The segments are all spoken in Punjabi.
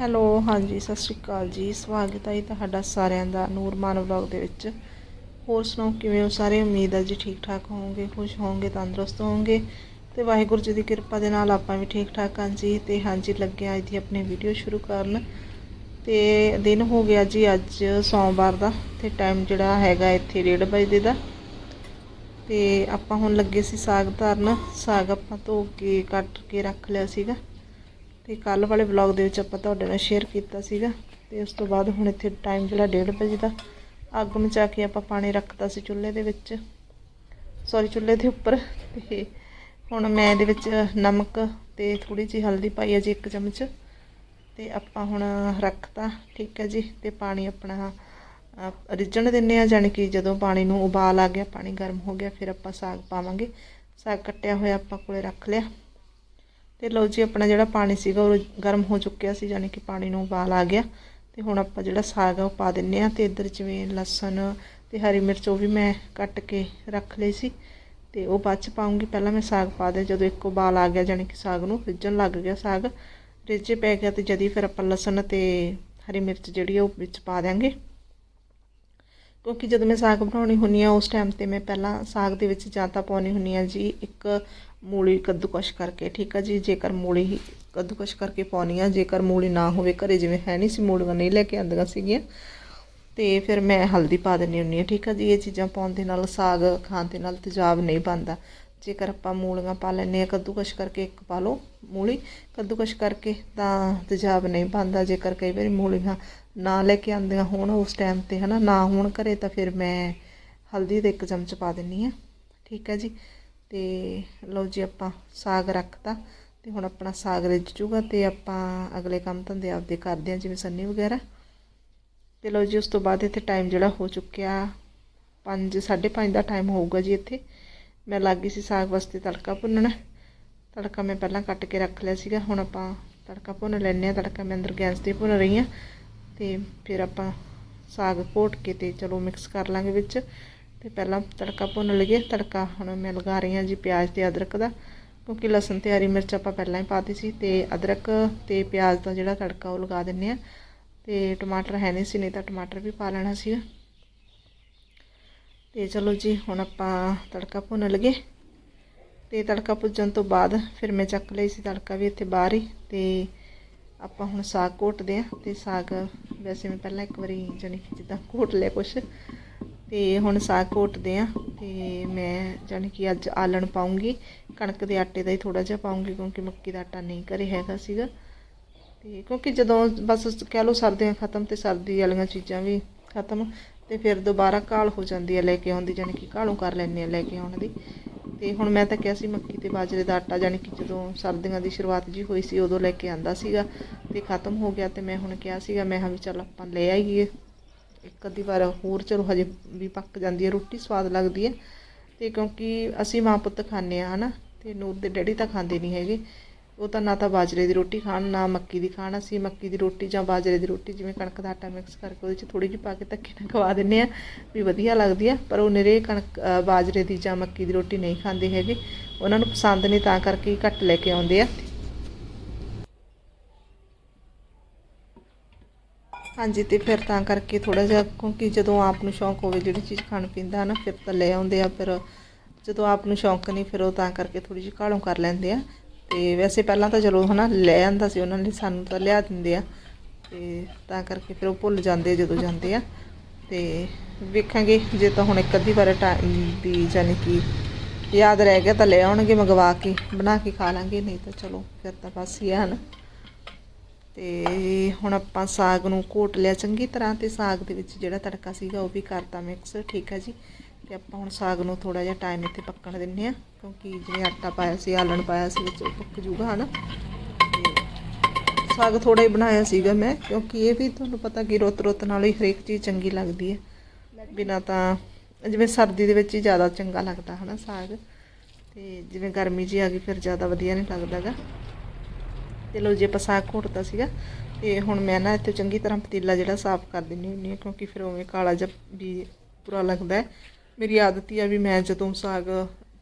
ਹੈਲੋ, ਹਾਂਜੀ, ਸਤਿ ਸ਼੍ਰੀ ਅਕਾਲ ਜੀ। ਸਵਾਗਤ ਹੈ ਜੀ ਤੁਹਾਡਾ ਸਾਰਿਆਂ ਦਾ ਨੂਰਮਾਨ ਵਲੌਗ ਦੇ ਵਿੱਚ। ਹੋਰ ਸੁਣਾਓ, ਕਿਵੇਂ ਹੋ ਸਾਰੇ? ਉਮੀਦ ਹੈ ਜੀ ਠੀਕ ਠਾਕ ਹੋਵੋਗੇ, ਖੁਸ਼ ਹੋਵੋਗੇ, ਤੰਦਰੁਸਤ ਹੋਵੋਗੇ। ਤੇ ਵਾਹਿਗੁਰੂ ਜੀ ਦੀ ਕਿਰਪਾ ਦੇ ਨਾਲ ਆਪਾਂ ਵੀ ਠੀਕ ਠਾਕ ਹਾਂ ਜੀ। ਤੇ ਹਾਂਜੀ, ਲੱਗੇ ਅੱਜ ਦੀ ਆਪਣੀ ਵੀਡੀਓ ਸ਼ੁਰੂ ਕਰਨ। ਤੇ ਦਿਨ ਹੋ ਗਿਆ ਜੀ ਅੱਜ ਸੋਮਵਾਰ ਦਾ, ਤੇ ਟਾਈਮ ਜਿਹੜਾ ਹੈਗਾ ਇੱਥੇ 1:30 ਵਜੇ ਦਾ। ਤੇ ਆਪਾਂ ਹੁਣ ਲੱਗੇ ਸੀ ਸਾਗ ਧਰਨ। ਸਾਗ ਆਪਾਂ ਧੋ ਕੇ, ਕੱਟ ਕੇ ਰੱਖ ਲਿਆ ਸੀਗਾ। ਤੇ ਕੱਲ ਵਾਲੇ ਵਲੌਗ ਦੇ ਵਿੱਚ ਆਪਾਂ ਤੁਹਾਡੇ ਨਾਲ ਸ਼ੇਅਰ ਕੀਤਾ ਸੀਗਾ ਤੇ ਉਸ ਤੋਂ ਬਾਅਦ ਹੁਣ ਇੱਥੇ ਟਾਈਮ ਜਿਹੜਾ 1:30 ਵਜੇ ਦਾ, ਅੱਗ ਮਚਾ ਕੇ ਆਪਾਂ ਪਾਣੀ ਰੱਖਤਾ ਸੀ ਚੁੱਲ੍ਹੇ ਦੇ ਵਿੱਚ। ਸੌਰੀ ਚੁੱਲ੍ਹੇ ਦੇ ਉੱਪਰ। ਤੇ ਹੁਣ ਮੈਂ ਇਹਦੇ ਵਿੱਚ ਨਮਕ ਤੇ ਥੋੜੀ ਜਿਹੀ ਹਲਦੀ ਪਾਈ ਹੈ ਜੀ ਇੱਕ ਚਮਚ। ਤੇ ਆਪਾਂ ਹੁਣ ਰੱਖਤਾ, ਠੀਕ ਹੈ ਜੀ। ਤੇ ਪਾਣੀ ਆਪਣਾ ਰਿੱਝਣ ਦਿੰਨੇ ਆ, ਜਾਣੀ ਕਿ ਜਦੋਂ ਪਾਣੀ ਨੂੰ ਉਬਾਲ ਆ ਗਿਆ, ਪਾਣੀ ਗਰਮ ਹੋ ਗਿਆ, ਫਿਰ ਆਪਾਂ ਸਾਗ ਪਾਵਾਂਗੇ। ਸਾਗ ਕੱਟਿਆ ਹੋਇਆ ਆਪਾਂ ਕੋਲੇ ਰੱਖ ਲਿਆ। ਤੇ ਲਓ ਜੀ, ਆਪਣਾ ਜਿਹੜਾ ਪਾਣੀ ਸੀਗਾ ਉਹ ਗਰਮ ਹੋ ਚੁੱਕਿਆ ਸੀ, ਯਾਨੀ ਕਿ ਪਾਣੀ ਨੂੰ ਉਬਾਲ ਆ ਗਿਆ। ਤੇ ਹੁਣ ਆਪਾਂ ਜਿਹੜਾ ਸਾਗ ਆ ਉਹ ਪਾ ਦਿੰਨੇ ਆ ਤੇ ਇੱਧਰ ਜਿਵੇਂ ਲਸਣ ਤੇ ਹਰੀ ਮਿਰਚ ਉਹ ਵੀ ਮੈਂ ਕੱਟ ਕੇ ਰੱਖ ਲਈ ਸੀ। ਤੇ ਉਹ ਬਾਅਦ ਚ ਪਾਉਂਗੀ। ਪਹਿਲਾਂ ਮੈਂ ਸਾਗ ਪਾ ਦਿਆ, ਜਦੋਂ ਇੱਕ ਉਬਾਲ ਆ ਗਿਆ, ਯਾਨੀ ਕਿ ਸਾਗ ਨੂੰ ਰਿੱਝਣ ਲੱਗ ਗਿਆ ਸਾਗ। ਰਿੱਝੇ ਪੈ ਗਿਆ ਤੇ ਜਦੀ ਫਿਰ ਆਪਾਂ ਲਸਣ ਤੇ ਹਰੀ ਮਿਰਚ ਜਿਹੜੀ ਆ ਉਹ ਵਿੱਚ ਪਾ ਦਿਆਂਗੇ। ਕਿਉਂਕਿ ਜਦੋਂ ਮੈਂ ਸਾਗ ਬਣਾਉਣੀ ਹੁੰਨੀ ਆ, ਉਸ ਟਾਈਮ ਤੇ ਮੈਂ ਪਹਿਲਾਂ ਸਾਗ ਦੇ ਵਿੱਚ ਜਾਂ ਤਾਂ ਪਾਉਣੀ ਹੁੰਨੀ ਆ ਜੀ, ਇੱਕ ਮੂਲੀ ਕੱਦੂਕਸ਼ ਕਰਕੇ, ਠੀਕ ਆ ਜੀ? ਜੇਕਰ ਮੂਲੀ ਕੱਦੂਕਸ਼ ਕਰਕੇ ਪਾਉਣੀ ਆ, ਜੇਕਰ ਮੂਲੀ ਨਾ ਹੋਵੇ ਘਰੇ, ਜਿਵੇਂ ਹੈ ਨਹੀਂ ਸੀ, ਮੂਲੀਆਂ ਨਹੀਂ ਲੈ ਕੇ ਆਂਦੀਆਂ ਸੀਗੀਆਂ, ਤੇ ਫਿਰ ਮੈਂ ਹਲਦੀ ਪਾ ਦਿੰਨੀ ਹੁੰਨੀ ਆ, ਠੀਕ ਆ ਜੀ? ਇਹ ਚੀਜ਼ਾਂ ਪਾਉਣ ਦੇ ਨਾਲ, ਸਾਗ ਖਾਣ ਦੇ ਨਾਲ ਤੇਜ਼ਾਬ ਨਹੀਂ ਬਣਦਾ। ਜੇਕਰ ਆਪਾਂ ਮੂਲੀਆਂ ਪਾ ਲੈਂਦੇ ਆ, ਕੱਦੂਕਸ਼ ਕਰਕੇ ਇੱਕ ਪਾ ਲਓ ਮੂਲੀ, ਕੱਦੂਕਸ਼ ਕਰਕੇ ਤਾਂ ਤੇਜ਼ਾਬ ਨਹੀਂ ਬਣਦਾ। ਜੇਕਰ ਕਈ ਵਾਰੀ ਮੂਲੀਆਂ ਨਾ ਲੈ ਕੇ ਆਂਦੀਆਂ ਹੋਣ ਉਸ ਟਾਈਮ ਤੇ, ਹਨਾ, ਨਾ ਹੋਣ ਘਰੇ, ਤਾਂ ਫਿਰ ਮੈਂ ਹਲਦੀ ਦੇ ਇੱਕ ਚਮਚ ਪਾ ਦਿੰਨੀ ਆ, ਠੀਕ ਹੈ ਜੀ? ਤੇ ਲਓ ਜੀ ਆਪਾਂ ਸਾਗ ਰੱਖਤਾ ਤੇ ਹੁਣ ਆਪਣਾ ਸਾਗ ਰਿੱਝ ਜੂਗਾ ਤੇ ਆਪਾਂ ਅਗਲੇ ਕੰਮ ਧੰਦੇ ਆਪਦੇ ਕਰਦੇ ਆ ਜਿਵੇਂ ਸੰਨੀ ਵਗੈਰਾ। ਤੇ ਲਓ ਜੀ, ਉਸ ਤੋਂ ਬਾਅਦ ਇੱਥੇ ਟਾਈਮ ਜਿਹੜਾ ਹੋ ਚੁੱਕਿਆ 5 5:30 ਦਾ ਟਾਈਮ ਹੋਊਗਾ ਜੀ ਇੱਥੇ। ਮੈਂ ਲੱਗ ਗਈ ਸੀ ਸਾਗ ਵਾਸਤੇ ਤੜਕਾ ਭੁੰਨਣਾ। ਤੜਕਾ ਮੈਂ ਪਹਿਲਾਂ ਕੱਟ ਕੇ ਰੱਖ ਲਿਆ ਸੀਗਾ, ਹੁਣ ਆਪਾਂ ਤੜਕਾ ਭੁੰਨ ਲੈਣੇ ਆ ਤੜਕਾ ਮੈਂ ਅੰਦਰ ਗੈਸ ਤੇ ਭੁੰਨ ਰਹੀ ਆ ਤੇ ਫਿਰ ਆਪਾਂ ਸਾਗ ਘੋਟ ਕੇ ਤੇ ਚਲੋ ਮਿਕਸ ਕਰ ਲਾਂਗੇ ਵਿੱਚ। ਤੇ ਪਹਿਲਾਂ ਤੜਕਾ ਭੁੰਨ ਲਈਏ। ਤੜਕਾ ਹੁਣ ਮੈਂ ਲਗਾ ਰਹੀ ਹਾਂ ਜੀ ਪਿਆਜ਼ ਤੇ ਅਦਰਕ ਦਾ, ਕਿਉਂਕਿ ਲਸਣ ਤੇ ਹਰੀ ਮਿਰਚ ਆਪਾਂ ਪਹਿਲਾਂ ਹੀ ਪਾਤੀ ਸੀ ਤੇ ਅਦਰਕ ਤੇ ਪਿਆਜ਼ ਦਾ ਜਿਹੜਾ ਤੜਕਾ ਉਹ ਲਗਾ ਦਿੰਨੇ ਆ ਤੇ ਟਮਾਟਰ ਹੈ ਨਹੀਂ ਸੀ, ਨਹੀਂ ਤਾਂ ਟਮਾਟਰ ਵੀ ਪਾ ਲੈਣਾ ਸੀ। ਤੇ ਚਲੋ ਜੀ, ਹੁਣ ਆਪਾਂ ਤੜਕਾ ਭੁੰਨ ਲਗੇ ਤੇ ਤੜਕਾ ਭੁੱਜਣ ਤੋਂ ਬਾਅਦ ਫਿਰ ਮੈਂ ਚੱਕ ਲਈ ਸੀ ਤੜਕਾ ਵੀ ਇੱਥੇ ਬਾਹਰ ਹੀ। ਤੇ ਆਪਾਂ ਹੁਣ ਸਾਗ ਘੋਟਦੇ ਆ ਤੇ ਸਾਗ ਵੈਸੇ ਮੈਂ ਪਹਿਲਾਂ ਇੱਕ ਵਾਰੀ ਜਾਨੀ ਕਿ ਜਿੱਦਾਂ ਘੋਟ ਲਿਆ ਕੁਛ। ਤੇ ਹੁਣ ਸਾਗ ਘੋਟਦੇ ਆ ਤੇ ਮੈਂ ਜਾਨੀ ਕਿ ਅੱਜ ਆਲਣ ਪਾਉਂਗੀ। ਕਣਕ ਦੇ ਆਟੇ ਦਾ ਹੀ ਥੋੜਾ ਜਿਹਾ ਪਾਉਂਗੀ ਕਿਉਂਕਿ ਮੱਕੀ ਦਾ ਆਟਾ ਨਹੀਂ ਘਰੇ ਹੈਗਾ ਸੀਗਾ। ਤੇ ਕਿਉਂਕਿ ਜਦੋਂ ਬਸ ਕਹਿ ਲਓ ਸਰਦੀਆਂ ਖਤਮ ਤੇ ਸਰਦੀ ਵਾਲੀਆਂ ਚੀਜ਼ਾਂ ਵੀ ਖਤਮ ਤੇ ਫਿਰ ਦੁਬਾਰਾ ਕਾਲ ਹੋ ਜਾਂਦੀ ਹੈ ਲੈ ਕੇ ਆਉਣ ਦੀ ਜਾਨੀ ਕਿ ਕਾਲੋਂ ਕਰ ਲੈਂਦੇ ਆ ਲੈ ਕੇ ਆਉਣ ਦੀ। ਤੇ ਹੁਣ ਮੈਂ ਤਾਂ ਕਿਹਾ ਸੀ ਮੱਕੀ ਤੇ ਬਾਜਰੇ ਦਾ ਆਟਾ ਜਾਨੀ ਕਿ ਜਦੋਂ ਸਰਦੀਆਂ ਦੀ ਸ਼ੁਰੂਆਤ ਜੀ ਹੋਈ ਸੀ ਉਦੋਂ ਲੈ ਕੇ ਆਂਦਾ ਸੀਗਾ ਤੇ ਖਤਮ ਹੋ ਗਿਆ ਤੇ ਮੈਂ ਹੁਣ ਕਿਹਾ ਸੀਗਾ, ਮੈਂ ਹਾਂ ਵੀ ਚੱਲ ਆਪਾਂ ਲੈ ਆਈਏ। ਇੱਕ ਅੱਧੀ ਵਾਰ ਹੋਰ ਚਲੋ ਹਜੇ ਵੀ ਪੱਕ ਜਾਂਦੀ ਹੈ, ਰੋਟੀ ਸਵਾਦ ਲੱਗਦੀ ਹੈ ਤੇ ਕਿਉਂਕਿ ਅਸੀਂ ਮਾਂ ਪੁੱਤ ਖਾਂਦੇ ਆ ਹਨਾ, ਤੇ ਨੂਰ ਦੇ ਡੈਡੀ ਤਾਂ ਖਾਂਦੇ ਨਹੀਂ ਹੈਗੇ। ਉਹ ਤਾਂ ਨਾ ਤਾਂ ਬਾਜਰੇ ਦੀ ਰੋਟੀ ਖਾਣ, ਨਾ ਮੱਕੀ ਦੀ ਖਾਣ। ਅਸੀਂ ਮੱਕੀ ਦੀ ਰੋਟੀ ਜਾਂ ਬਾਜਰੇ ਦੀ ਰੋਟੀ, ਜਿਵੇਂ ਕਣਕ ਦਾ ਆਟਾ ਮਿਕਸ ਕਰਕੇ ਉਹਦੇ 'ਚ ਥੋੜੀ ਜਿਹੀ ਪਾ ਕੇ ਧੱਕੇ ਨਾਲ ਖਵਾ ਦਿੰਨੇ ਆ ਵੀ ਵਧੀਆ ਲੱਗਦੀ ਆ ਪਰ ਉਹ ਨਿਰੇ ਕਣਕ ਬਾਜਰੇ ਦੀ ਜਾਂ ਮੱਕੀ ਦੀ ਰੋਟੀ ਨਹੀਂ ਖਾਂਦੇ ਹੈਗੇ। ਉਹਨਾਂ ਨੂੰ ਪਸੰਦ ਨਹੀਂ, ਤਾਂ ਕਰਕੇ ਘੱਟ ਲੈ ਕੇ ਆਉਂਦੇ ਆ। ਹਾਂਜੀ, ਤੇ ਫਿਰ ਤਾਂ ਕਰਕੇ ਥੋੜਾ ਜਿਹਾ, ਕਿਉਂਕਿ ਜਦੋਂ ਆਪ ਨੂੰ ਸ਼ੌਂਕ ਹੋਵੇ ਜਿਹੜੀ ਚੀਜ਼ ਖਾਣ ਪੀਣ ਦਾ ਨਾ ਫਿਰ ਤਾਂ ਲੈ ਆਉਂਦੇ ਆ, ਫਿਰ ਜਦੋਂ ਆਪ ਨੂੰ ਸ਼ੌਂਕ ਨਹੀਂ, ਫਿਰ ਉਹ ਤਾਂ ਕਰਕੇ ਥੋੜੀ ਜਿਹੀ ਕਾਲੋਂ ਕਰ ਲੈਂਦੇ ਆ। ਤੇ ਵੈਸੇ ਪਹਿਲਾਂ ਤਾਂ ਚਲੋ, ਹਨਾ, ਲੈ ਆਂਦਾ ਸੀ ਉਹਨਾਂ ਨੇ, ਸਾਨੂੰ ਤਾਂ ਲਿਆ ਦਿੰਦੇ ਆ। ਤੇ ਤਾਂ ਕਰਕੇ ਫਿਰ ਉਹ ਭੁੱਲ ਜਾਂਦੇ ਜਦੋਂ ਜਾਂਦੇ ਆ। ਤੇ ਵੇਖਾਂਗੇ, ਜੇ ਤਾਂ ਹੁਣ ਇੱਕ ਅੱਧੀ ਵਾਰ ਟਾਈਮ ਦੀ ਜਾਨੀ ਕਿ ਯਾਦ ਰਹਿ ਗਿਆ ਤਾਂ ਲੈ ਆਉਣਗੇ, ਮੰਗਵਾ ਕੇ, ਬਣਾ ਕੇ ਖਾ ਲਾਂਗੇ, ਨਹੀਂ ਤਾਂ ਚਲੋ, ਫਿਰ ਤਾਂ ਬਸ ਹੀ ਆ ਨਾ ਤੇ ਹੁਣ ਆਪਾਂ ਸਾਗ ਨੂੰ ਘੋਟ ਲਿਆ। ਚੰਗੀ ਤਰ੍ਹਾਂ ਤੇ ਸਾਗ ਦੇ ਵਿੱਚ ਜਿਹੜਾ ਤੜਕਾ ਸੀਗਾ ਉਹ ਵੀ ਕਰਤਾ ਮਿਕਸ ਠੀਕ ਹੈ ਜੀ? ਤੇ ਆਪਾਂ ਹੁਣ ਸਾਗ ਨੂੰ ਥੋੜਾ ਜਿਹਾ ਟਾਈਮ ਇੱਥੇ ਪੱਕਣ ਦਿੰਨੇ ਆ ਕਿਉਂਕਿ ਜਿਵੇਂ ਆਟਾ ਪਾਇਆ ਸੀ, ਆਲਣ ਪਾਇਆ ਸੀ ਵਿੱਚ, ਉਹ ਪੱਕ ਜੂਗਾ, ਹਨਾ? ਤੇ ਸਾਗ ਥੋੜਾ ਹੀ ਬਣਾਇਆ ਸੀਗਾ ਮੈਂ, ਕਿਉਂਕਿ ਇਹ ਵੀ ਤੁਹਾਨੂੰ ਪਤਾ ਕਿ ਰੁੱਤ ਰੁੱਤ ਨਾਲ ਹੀ ਹਰੇਕ ਚੀਜ਼ ਚੰਗੀ ਲੱਗਦੀ ਹੈ। ਬਿਨਾ ਤਾਂ ਜਿਵੇਂ ਸਰਦੀ ਦੇ ਵਿੱਚ ਹੀ ਜ਼ਿਆਦਾ ਚੰਗਾ ਲੱਗਦਾ, ਹਨਾ, ਸਾਗ? ਤੇ ਜਿਵੇਂ ਗਰਮੀ ਜੀ ਆ ਗਈ, ਫਿਰ ਜ਼ਿਆਦਾ ਵਧੀਆ ਨਹੀਂ ਲੱਗਦਾਗਾ ਤੇ ਲੋ ਜੀ ਆਪਾਂ ਸਾਗ ਘੋਟਦਾ ਸੀਗਾ ਤੇ ਹੁਣ ਮੈਂ ਨਾ ਇੱਥੇ ਚੰਗੀ ਤਰ੍ਹਾਂ ਪਤੀਲਾ ਜਿਹੜਾ ਸਾਫ਼ ਕਰ ਦਿੰਨੀ ਹੁੰਨੀ ਆ ਕਿਉਂਕਿ ਫਿਰ ਉਵੇਂ ਕਾਲਾ ਜਿਹਾ ਵੀ ਬੁਰਾ ਲੱਗਦਾ ਮੇਰੀ ਆਦਤ ਹੀ ਆ ਵੀ ਮੈਂ ਜਦੋਂ ਸਾਗ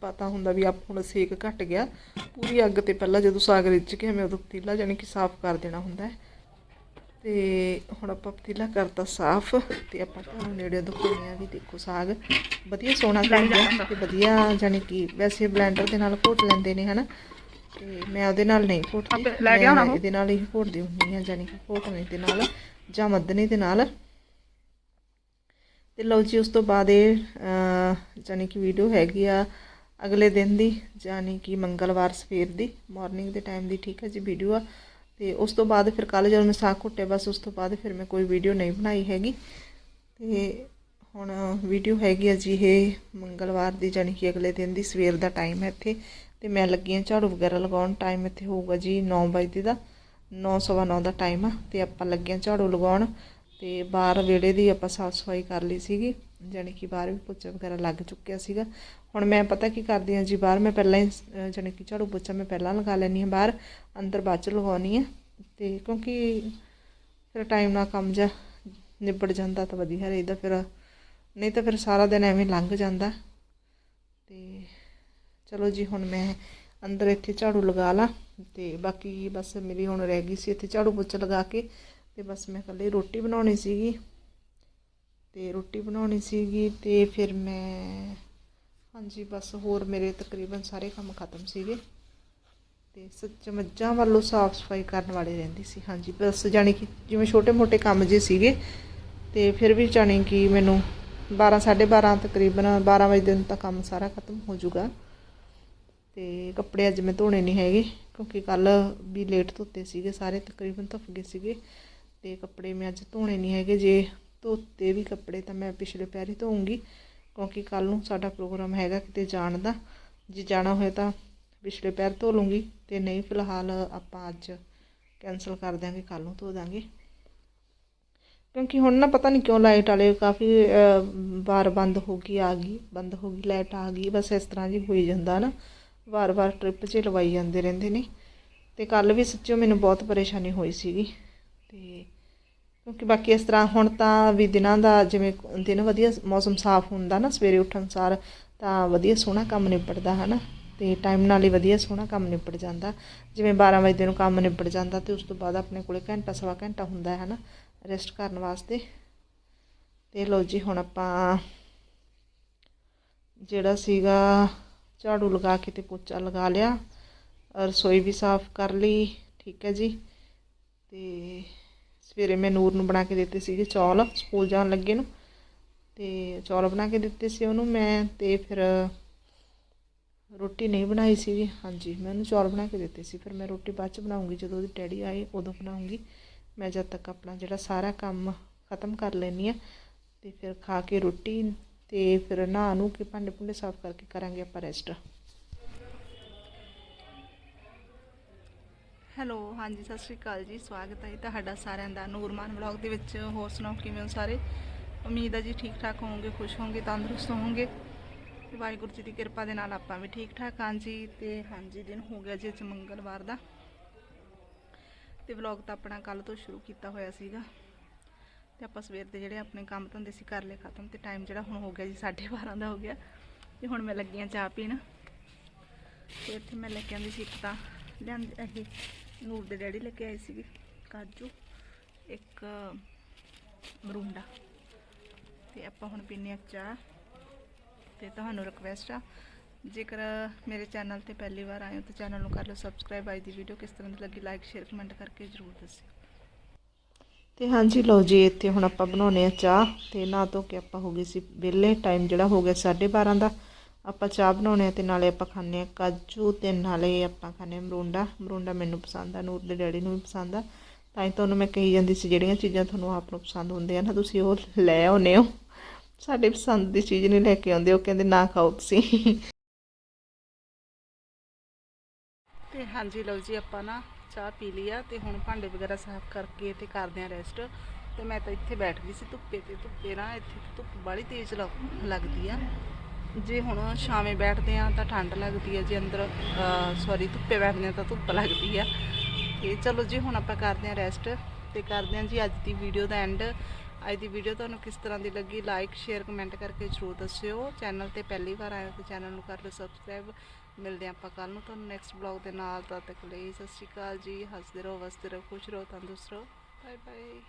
ਪਤਾ ਹੁੰਦਾ ਵੀ ਆਪ ਹੁਣ ਸੇਕ ਘਟ ਗਿਆ ਪੂਰੀ ਅੱਗ ਤੇ ਪਹਿਲਾਂ ਜਦੋਂ ਸਾਗ ਰਿੱਝ ਕੇ ਮੈਂ ਉਦੋਂ ਪਤੀਲਾ ਜਾਨੀ ਕਿ ਸਾਫ਼ ਕਰ ਦੇਣਾ ਹੁੰਦਾ ਤੇ ਹੁਣ ਆਪਾਂ ਪਤੀਲਾ ਕਰਤਾ ਸਾਫ਼ ਤੇ ਆਪਾਂ ਤੁਹਾਨੂੰ ਨੇੜੇ ਦਿਖਾਉਂਦੇ ਆ ਵੀ ਦੇਖੋ ਸਾਗ ਵਧੀਆ ਸੋਹਣਾ ਬਣ ਗਿਆ ਤੇ ਵਧੀਆ ਜਾਨੀ ਕਿ ਵੈਸੇ ਬਲੈਂਡਰ ਦੇ ਨਾਲ ਘੋਟ ਲੈਂਦੇ ਨੇ ਹਨਾ? ਤੇ ਮੈਂ ਉਹਦੇ ਨਾਲ ਨਹੀਂ ਘੋਟਦੀ। ਲੈ ਆਉਣਾ ਮੈਂ ਇਹਦੇ ਨਾਲ ਹੀ ਘੋਟਦੀ ਹੁੰਦੀ ਆ ਜਾਨੀ ਕਿ ਘੋਟਣੇ ਦੇ ਨਾਲ ਜਾਂ ਮੱਧਨੀ ਦੇ ਨਾਲ। ਤੇ ਲਓ ਜੀ ਉਸ ਤੋਂ ਬਾਅਦ ਇਹ ਜਾਣੀ ਕਿ ਵੀਡੀਓ ਹੈਗੀ ਆ ਅਗਲੇ ਦਿਨ ਦੀ ਜਾਣੀ ਕਿ ਮੰਗਲਵਾਰ ਸਵੇਰ ਦੀ ਮਾਰਨਿੰਗ ਦੇ ਟਾਈਮ ਦੀ ਠੀਕ ਹੈ ਜੀ ਵੀਡੀਓ ਆ। ਤੇ ਉਸ ਤੋਂ ਬਾਅਦ ਫਿਰ ਕੱਲ ਜਦੋਂ ਮੈਂ ਸਾਗ ਘੁੱਟੇ ਬਸ ਉਸ ਤੋਂ ਬਾਅਦ ਫਿਰ ਮੈਂ ਕੋਈ ਵੀਡੀਓ ਨਹੀਂ ਬਣਾਈ ਹੈਗੀ। ਤੇ ਹੁਣ ਵੀਡੀਓ ਹੈਗੀ ਆ ਜੀ ਇਹ ਮੰਗਲਵਾਰ ਦੀ ਜਾਣੀ ਕਿ ਅਗਲੇ ਦਿਨ ਦੀ ਸਵੇਰ ਦਾ ਟਾਈਮ ਹੈ ਇੱਥੇ। ਤੇ ਮੈਂ ਲੱਗੀ ਹਾਂ ਝਾੜੂ ਵਗੈਰਾ ਲਗਾਉਣ। ਟਾਈਮ ਇੱਥੇ ਹੋਊਗਾ ਜੀ 9 ਵਜੇ ਦਾ। 9:30 ਦਾ ਟਾਈਮ ਆ। ਤੇ ਆਪਾਂ ਲੱਗੇ ਹਾਂ ਝਾੜੂ ਲਗਾਉਣ। ਤੇ ਬਾਹਰ ਵਿਹੜੇ ਦੀ ਆਪਾਂ ਸਾਫ਼ ਸਫ਼ਾਈ ਕਰ ਲਈ ਸੀਗੀ। ਜਾਣੀ ਕਿ ਬਾਹਰ ਵੀ ਪੋਚਾ ਵਗੈਰਾ ਲੱਗ ਚੁੱਕਿਆ ਸੀਗਾ। ਹੁਣ ਮੈਂ ਪਤਾ ਕੀ ਕਰਦੀ ਹਾਂ ਜੀ ਬਾਹਰ ਮੈਂ ਪਹਿਲਾਂ ਹੀ ਅਹ, ਜਾਣੀ ਕਿ ਝਾੜੂ ਪੋਚਾ ਮੈਂ ਪਹਿਲਾਂ ਲਗਾ ਲੈਂਦੀ ਹਾਂ ਬਾਹਰ। ਅੰਦਰ ਬਾਅਦ ਚ ਲਗਾਉਣੀ ਆ। ਤੇ ਕਿਉਂਕਿ ਫਿਰ ਟਾਈਮ ਨਾਲ ਕੰਮ ਜਾ ਨਿਬੜ ਜਾਂਦਾ ਤਾਂ ਵਧੀਆ ਰਹਿੰਦਾ। ਫਿਰ ਨਹੀਂ ਤਾਂ ਫਿਰ ਸਾਰਾ ਦਿਨ ਐਵੇਂ ਲੰਘ ਜਾਂਦਾ। ਤੇ ਚਲੋ ਜੀ, ਹੁਣ ਮੈਂ ਅੰਦਰ ਇੱਥੇ ਝਾੜੂ ਲਗਾ ਲਾਂ ਤੇ ਬਾਕੀ ਬਸ ਮੇਰੀ ਹੁਣ ਰਹਿ ਗਈ ਸੀ ਇੱਥੇ ਝਾੜੂ ਪੋਚਾ ਲਗਾ ਕੇ ਤੇ ਬਸ ਮੈਂ ਇਕੱਲੇ ਰੋਟੀ ਬਣਾਉਣੀ ਸੀਗੀ। ਤੇ ਰੋਟੀ ਬਣਾਉਣੀ ਸੀਗੀ ਤੇ ਫਿਰ ਮੈਂ, ਹਾਂਜੀ, ਬਸ ਹੋਰ ਮੇਰੇ ਤਕਰੀਬਨ ਸਾਰੇ ਕੰਮ ਖਤਮ ਸੀਗੇ। ਤੇ ਸੱਚ ਮੱਝਾਂ ਵੱਲੋਂ ਸਾਫ਼ ਸਫ਼ਾਈ ਕਰਨ ਵਾਲੀ ਰਹਿੰਦੀ ਸੀ, ਹਾਂਜੀ, ਬਸ ਜਾਣੀ ਕਿ ਜਿਵੇਂ ਛੋਟੇ ਮੋਟੇ ਕੰਮ ਜੇ ਸੀਗੇ ਤੇ ਫਿਰ ਵੀ ਜਾਣੀ ਕਿ ਮੈਨੂੰ 12 12:30 ਤਕਰੀਬਨ 12 ਵਜੇ ਦਿਨ ਤੱਕ ਕੰਮ ਸਾਰਾ ਖਤਮ ਹੋ ਜਾਊਗਾ। ਤੇ ਕੱਪੜੇ ਅੱਜ ਮੈਂ ਧੋਣੇ ਨਹੀਂ ਹੈਗੇ, ਕਿਉਂਕਿ ਕੱਲ ਵੀ ਲੇਟ ਧੋਤੇ ਸੀਗੇ, ਸਾਰੇ ਤਕਰੀਬਨ ਧੁੱਪ ਗਏ ਸੀਗੇ। ਤੇ ਕੱਪੜੇ ਮੈਂ ਅੱਜ ਧੋਣੇ ਨਹੀਂ ਹੈਗੇ, ਜੇ ਧੋਤੇ ਵੀ ਕੱਪੜੇ ਤਾਂ ਮੈਂ ਪਿਛਲੇ ਪੈਰ ਹੀ ਧੋਉਂਗੀ ਕਿਉਂਕਿ ਕੱਲ ਨੂੰ ਸਾਡਾ ਪ੍ਰੋਗਰਾਮ ਹੈਗਾ ਕਿਤੇ ਜਾਣ ਦਾ। ਜੇ ਜਾਣਾ ਹੋਇਆ ਤਾਂ ਪਿਛਲੇ ਪੈਰ ਧੋ ਲੂੰਗੀ ਤੇ ਨਹੀਂ ਫਿਲਹਾਲ ਆਪਾਂ ਅੱਜ ਕੈਨਸਲ ਕਰ ਦਿਆਂਗੇ ਕੱਲ ਨੂੰ ਧੋ ਦਾਂਗੇ ਕਿਉਂਕਿ ਹੁਣ ਨਾ ਪਤਾ ਨਹੀਂ ਕਿਉਂ ਲਾਈਟ ਵਾਲੇ ਕਾਫੀ ਵਾਰ ਬੰਦ ਹੋ ਗਈ, ਆ ਗਈ, ਬੰਦ ਹੋ ਗਈ, ਲਾਈਟ ਆ ਗਈ, ਬਸ ਇਸ ਤਰ੍ਹਾਂ ਜੀ ਹੋਈ ਜਾਂਦਾ ਨਾ। ਵਾਰ-ਵਾਰ ਟ੍ਰਿਪ 'ਚ ਲਵਾਈ ਜਾਂਦੇ ਰਹਿੰਦੇ ਨੇ। ਤੇ ਕੱਲ ਵੀ ਸੱਚੋ ਮੈਨੂੰ ਬਹੁਤ ਪਰੇਸ਼ਾਨੀ ਹੋਈ ਸੀਗੀ। ਤੇ ਕਿਉਂਕਿ ਬਾਕੀ ਇਸ ਤਰ੍ਹਾਂ ਹੁਣ ਤਾਂ ਵੀ ਦਿਨਾਂ ਦਾ ਜਿਵੇਂ ਦਿਨ ਵਧੀਆ ਮੌਸਮ ਸਾਫ਼ ਹੁੰਦਾ ਨਾ, ਸਵੇਰੇ ਉੱਠਣ ਸਾਰ ਤਾਂ ਵਧੀਆ ਸੋਹਣਾ ਕੰਮ ਨਿਬੜਦਾ ਹਨਾ। ਤੇ ਟਾਈਮ ਨਾਲ ਹੀ ਵਧੀਆ ਸੋਹਣਾ ਕੰਮ ਨਿਬੜ ਜਾਂਦਾ। ਜਿਵੇਂ 12 ਵਜੇ ਨੂੰ ਕੰਮ ਨਿਬੜ ਜਾਂਦਾ ਤੇ ਉਸ ਤੋਂ ਬਾਅਦ ਆਪਣੇ ਕੋਲੇ ਘੰਟਾ, ਸਵਾ ਘੰਟਾ ਹੁੰਦਾ ਹੈ ਹਨਾ। ਰੈਸਟ ਕਰਨ ਵਾਸਤੇ। ਤੇ ਲਓ ਜੀ, ਹੁਣ ਆਪਾਂ ਜਿਹੜਾ ਸੀਗਾ ਝਾੜੂ ਲਗਾ ਕੇ ਤੇ ਪੋਚਾ ਲਗਾ ਲਿਆ। ਰਸੋਈ ਵੀ ਸਾਫ਼ ਕਰ ਲਈ, ਠੀਕ ਹੈ ਜੀ। ਤੇ ਸਵੇਰੇ ਮੈਂ ਨੂਰ ਨੂੰ ਬਣਾ ਕੇ ਦਿੱਤੇ ਸੀਗੇ ਚੌਲ, ਸਕੂਲ ਜਾਣ ਲੱਗੇ ਨੂੰ। ਤੇ ਚੌਲ ਬਣਾ ਕੇ ਦਿੱਤੇ ਸੀ ਉਹਨੂੰ ਮੈਂ ਤੇ ਫਿਰ ਰੋਟੀ ਨਹੀਂ ਬਣਾਈ ਸੀਗੀ। ਹਾਂਜੀ, ਮੈਂ ਉਹਨੂੰ ਚੌਲ ਬਣਾ ਕੇ ਦਿੱਤੇ ਸੀ। ਫਿਰ ਮੈਂ ਰੋਟੀ ਬਾਅਦ ਚ ਬਣਾਉਂਗੀ, ਜਦੋਂ ਉਹਦੀ ਡੈਡੀ ਆਏ ਉਦੋਂ ਬਣਾਉਂਗੀ। ਮੈਂ ਜਦ ਤੱਕ ਆਪਣਾ ਜਿਹੜਾ ਸਾਰਾ ਕੰਮ ਖਤਮ ਕਰ ਲੈਂਦੀ ਆ ਤੇ ਫਿਰ ਖਾ ਕੇ ਰੋਟੀ ਤੇ ਫਿਰ ਨਹਾ ਨੂੰ ਕੇ ਭਾਂਡੇ ਭੁੰਡੇ ਸਾਫ਼ ਕਰਕੇ ਕਰਾਂਗੇ ਆਪਾਂ ਰੈਸਟ ਹੈਲੋ, ਹਾਂਜੀ, ਸਤਿ ਸ਼੍ਰੀ ਅਕਾਲ ਜੀ। ਸਵਾਗਤ ਹੈ ਜੀ ਤੁਹਾਡਾ ਸਾਰਿਆਂ ਦਾ ਨੂਰਮਾਨ ਵਲੌਗ ਦੇ ਵਿੱਚ। ਹੋਰ ਸੁਣਾਓ, ਕਿਵੇਂ ਹੋ ਸਾਰੇ? ਉਮੀਦ ਹੈ ਜੀ ਠੀਕ ਠਾਕ ਹੋਵੋਗੇ, ਖੁਸ਼ ਹੋਵੋਗੇ, ਤੰਦਰੁਸਤ ਹੋਵੋਗੇ। ਤੇ ਵਾਹਿਗੁਰੂ ਜੀ ਦੀ ਕਿਰਪਾ ਦੇ ਨਾਲ ਆਪਾਂ ਵੀ ਠੀਕ ਠਾਕ ਹਾਂ ਜੀ। ਤੇ ਹਾਂਜੀ, ਦਿਨ ਹੋ ਗਿਆ ਜੀ ਅੱਜ ਮੰਗਲਵਾਰ ਦਾ। ਤੇ ਵਲੌਗ ਤਾਂ ਆਪਣਾ ਕੱਲ ਤੋਂ ਸ਼ੁਰੂ ਕੀਤਾ ਹੋਇਆ ਸੀਗਾ। ਤੇ ਆਪਾਂ ਸਵੇਰ ਦੇ ਜਿਹੜੇ ਆਪਣੇ ਕੰਮ ਧੰਦੇ ਸੀ ਕਰ ਲਏ ਖਤਮ ਤੇ ਟਾਈਮ ਜਿਹੜਾ ਹੁਣ ਹੋ ਗਿਆ ਜੀ 12:30 ਦਾ ਹੋ ਗਿਆ। ਤੇ ਹੁਣ ਮੈਂ ਲੱਗੀ ਹਾਂ ਚਾਹ ਪੀਣ। ਤੇ ਇੱਥੇ ਮੈਂ ਲੈ ਕੇ ਆਂਦੀ ਸੀ ਇੱਕ ਤਾਂ ਲਿਆਂਦੀ, ਇਹ ਨੂਰ ਦੇ ਡੈਡੀ ਲੈ ਕੇ ਆਏ ਸੀਗੇ, ਕਾਜੂ, ਇੱਕ ਮਰੂੰਡਾ। ਤੇ ਆਪਾਂ ਹੁਣ ਪੀਨੇ ਆ ਚਾਹ। ਤੇ ਤੁਹਾਨੂੰ ਰਿਕਵੈਸਟ ਆ ਜੇਕਰ ਮੇਰੇ ਚੈਨਲ ਤੇ ਪਹਿਲੀ ਵਾਰ ਆਏ ਹੋ ਤਾਂ ਚੈਨਲ ਨੂੰ ਕਰ ਲਓ ਸਬਸਕ੍ਰਾਈਬ। ਅੱਜ ਦੀ ਵੀਡੀਓ ਕਿਸ ਤਰ੍ਹਾਂ ਦੀ ਲੱਗੀ ਲਾਈਕ ਸ਼ੇਅਰ ਕਮੈਂਟ ਕਰਕੇ ਜਰੂਰ ਦੱਸਿਓ। ਤੇ ਹਾਂਜੀ, ਲਓ ਜੀ, ਇੱਥੇ ਹੁਣ ਆਪਾਂ ਬਣਾਉਨੇ ਆ ਚਾਹ। ਤੇ ਨਾ ਧੋ ਕੇ ਆਪਾਂ ਹੋ ਗਏ ਸੀ ਵਿਹਲੇ। ਟਾਈਮ ਜਿਹੜਾ ਹੋ ਗਿਆ 12:30 ਦਾ। ਆਪਾਂ ਚਾਹ ਬਣਾਉਨੇ ਆ ਤੇ ਨਾਲੇ ਆਪਾਂ ਖਾਣੇ ਆ ਕਾਜੂ ਤੇ ਨਾਲੇ ਆਪਾਂ ਖਾਣੇ ਮਰੂੰਡਾ। ਮਰੂੰਡਾ ਮੈਨੂੰ ਪਸੰਦ ਆ, ਨੂਰ ਦੇ ਡੈਡੀ ਨੂੰ ਵੀ ਪਸੰਦ ਆ। ਤਾਂ ਹੀ ਤੁਹਾਨੂੰ ਮੈਂ ਕਹੀ ਜਾਂਦੀ ਸੀ, ਜਿਹੜੀਆਂ ਚੀਜ਼ਾਂ ਤੁਹਾਨੂੰ ਆਪ ਨੂੰ ਪਸੰਦ ਹੁੰਦੀਆਂ ਨਾ, ਤੁਸੀਂ ਉਹ ਲੈ ਆਉਨੇ ਹੋ। ਸਾਡੇ ਪਸੰਦ ਦੀ ਚੀਜ਼ ਨਹੀਂ ਲੈ ਕੇ ਆਉਂਦੇ, ਉਹ ਕਹਿੰਦੇ ਨਾ ਖਾਓ ਤੁਸੀਂ। ਤੇ ਹਾਂਜੀ ਲਓ ਜੀ, ਆਪਾਂ ਨਾ ਚਾਹ ਪੀ ਲਈ ਆ ਤੇ ਹੁਣ ਭਾਂਡੇ ਵਗੈਰਾ ਸਾਫ਼ ਕਰਕੇ ਤੇ ਕਰਦੇ ਆ ਰੈਸਟ ਤੇ ਮੈਂ ਤਾਂ ਇੱਥੇ ਬੈਠ ਗਈ ਸੀ ਧੁੱਪੇ ਤੇ, ਧੁੱਪੇ ਨਾ ਇੱਥੇ ਧੁੱਪ ਬੜੀ ਤੇਜ਼ ਲੱਗ- ਲੱਗਦੀ ਆ। ਜੇ ਹੁਣ ਛਾਵੇਂ ਬੈਠਦੇ ਆ ਤਾਂ ਠੰਡ ਲੱਗਦੀ ਆ, ਜੇ ਅੰਦਰ ਸੌਰੀ ਧੁੱਪੇ ਬੈਠਦੇ ਆ ਤਾਂ ਧੁੱਪ ਲੱਗਦੀ ਆ। ਤੇ ਚਲੋ ਜੀ, ਹੁਣ ਆਪਾਂ ਕਰਦੇ ਆ ਰੈਸਟ ਤੇ ਕਰਦੇ ਆ ਜੀ ਅੱਜ ਦੀ ਵੀਡੀਓ ਦਾ ਐਂਡ ਅੱਜ ਦੀ ਵੀਡੀਓ ਤੁਹਾਨੂੰ ਕਿਸ ਤਰ੍ਹਾਂ ਦੀ ਲੱਗੀ? ਲਾਈਕ ਸ਼ੇਅਰ ਕਮੈਂਟ ਕਰਕੇ ਜ਼ਰੂਰ ਦੱਸਿਓ। ਚੈਨਲ ਤੇ ਪਹਿਲੀ ਵਾਰ ਆਏ ਹੋ ਤਾਂ ਚੈਨਲ ਨੂੰ ਕਰ ਲਓ ਸਬਸਕ੍ਰਾਈਬ ਮਿਲਦੇ ਹਾਂ ਆਪਾਂ ਕੱਲ ਨੂੰ ਤੁਹਾਨੂੰ ਨੈਕਸਟ ਬਲੌਗ ਦੇ ਨਾਲ, ਤਦ ਤੱਕ ਲਈ ਸਤਿ ਸ਼੍ਰੀ ਅਕਾਲ ਜੀ, ਹੱਸਦੇ ਰਹੋ, ਵਸਦੇ ਰਹੋ, ਖੁਸ਼ ਰਹੋ, ਤੰਦਰੁਸਤ ਰਹੋ। Bye bye